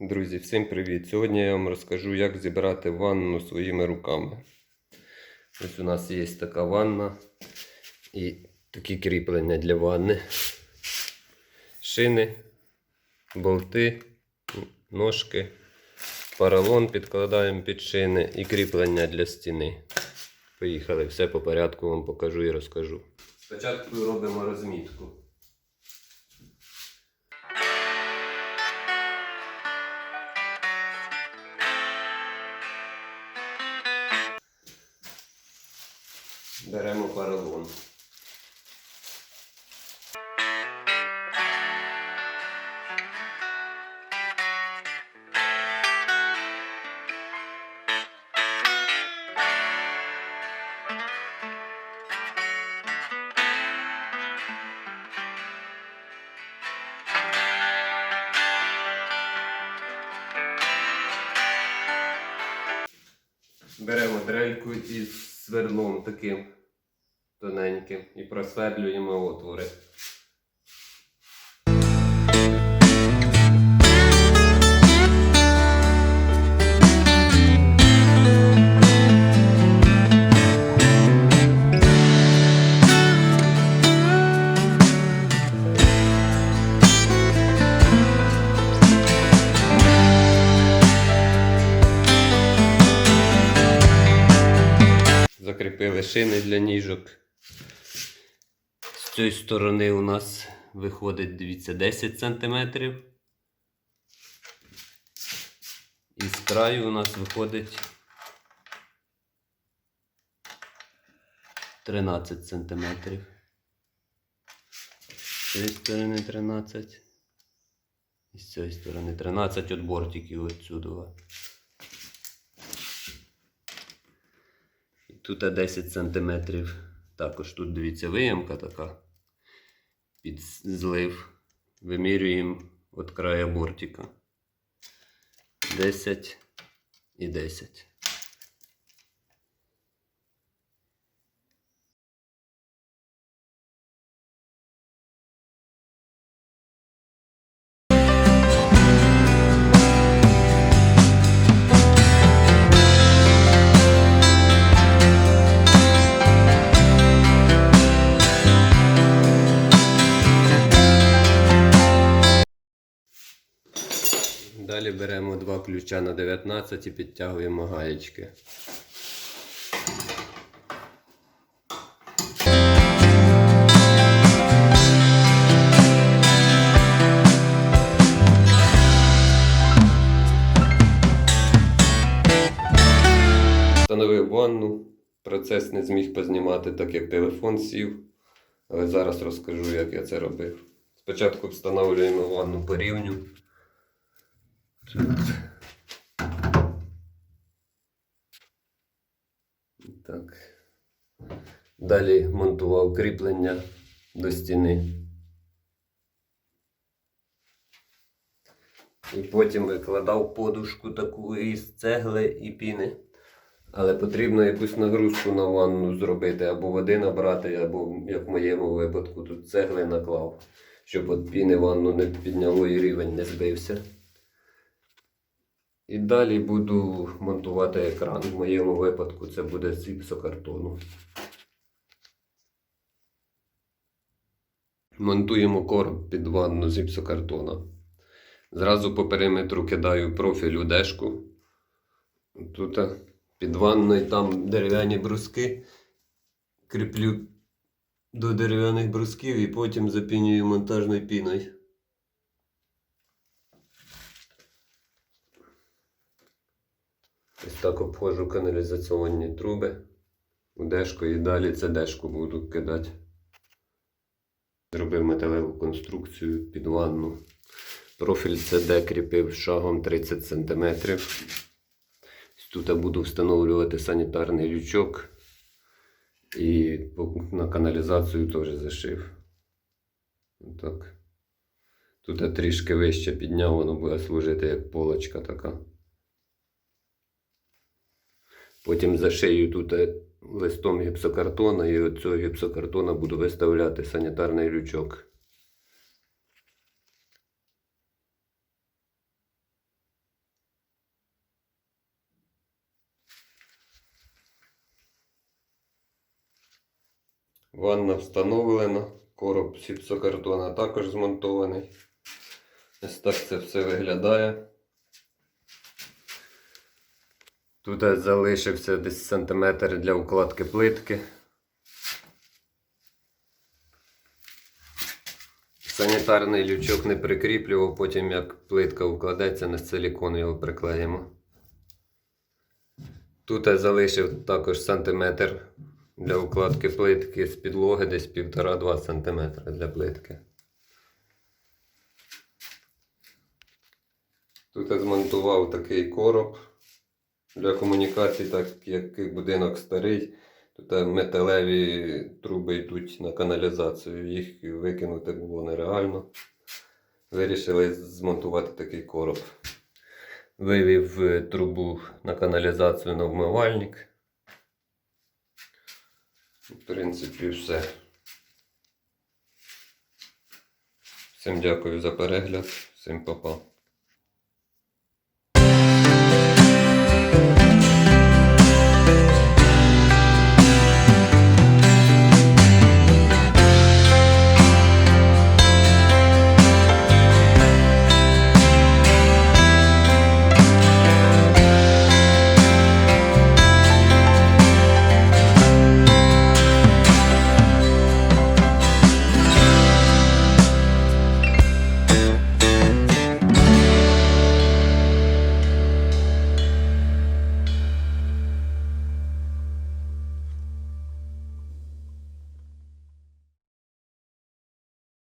Друзі, всім привіт! Сьогодні я вам розкажу, як зібрати ванну своїми руками. Ось у нас є така ванна і такі кріплення для ванни. Шини, болти, ножки, поролон підкладаємо під шини і кріплення для стіни. Поїхали, все по порядку вам покажу і розкажу. Спочатку робимо розмітку. Поролон. Беремо дрельку із сверлом таким тоненьким і просверлюємо отвори. Закріпили шини для ніжок. З цієї сторони у нас виходить, дивіться, 10 см. І з краю у нас виходить 13 см. З цієї сторони 13. І з цієї сторони 13 от бортиків отсюди. І Тут 10 см. Також тут дивіться виямка така. Під злив. Вимірюємо від края бортика. 10 і 10. Далі беремо два ключа на 19 і підтягуємо гаєчки. Встановив ванну. Процес не зміг познімати, так як телефон сів. Але зараз розкажу, як я це робив. Спочатку встановлюємо ванну по рівню. Так. Далі монтував кріплення до стіни. І потім викладав подушку таку із цегли і піни. Але потрібно якусь нагрузку на ванну зробити, або води набрати, або, як в моєму випадку, тут цегли наклав, щоб от піни ванну не підняло і рівень не збився. І далі буду монтувати екран. В моєму випадку це буде з гіпсокартону. Монтуємо короб під ванну з гіпсокартона. Зразу по периметру кидаю профіль у дешку. Тут під ванною там дерев'яні бруски. Кріплю до дерев'яних брусків і потім запінюю монтажною піною. Ось так обходжу каналізаційні труби у дешку і далі це дешку буду кидати. Зробив металеву конструкцію під ванну. Профіль CD кріпив шагом 30 см. Тут я буду встановлювати санітарний лючок і на каналізацію теж зашив. Отак. Тут я трішки вище підняв, воно буде служити як полочка така. Потім зашию тут е, листом гіпсокартона і від цього гіпсокартона буду виставляти санітарний лючок. Ванна встановлена, короб з гіпсокартона також змонтований. Ось так це все виглядає. Тут залишився десь сантиметр для укладки плитки. Санітарний лючок не прикріплював, потім як плитка укладеться, на силікон його приклеїмо. Тут я залишив також сантиметр для укладки плитки з підлоги, десь 1,5-2 см для плитки. Тут я змонтував такий короб для комунікацій, так як будинок старий. Тут металеві труби йдуть на каналізацію, їх викинути було нереально. Вирішили змонтувати такий короб. Вивів е, трубу на каналізацію на вмивальник. В принципі, все. Всім дякую за перегляд, всім па-па.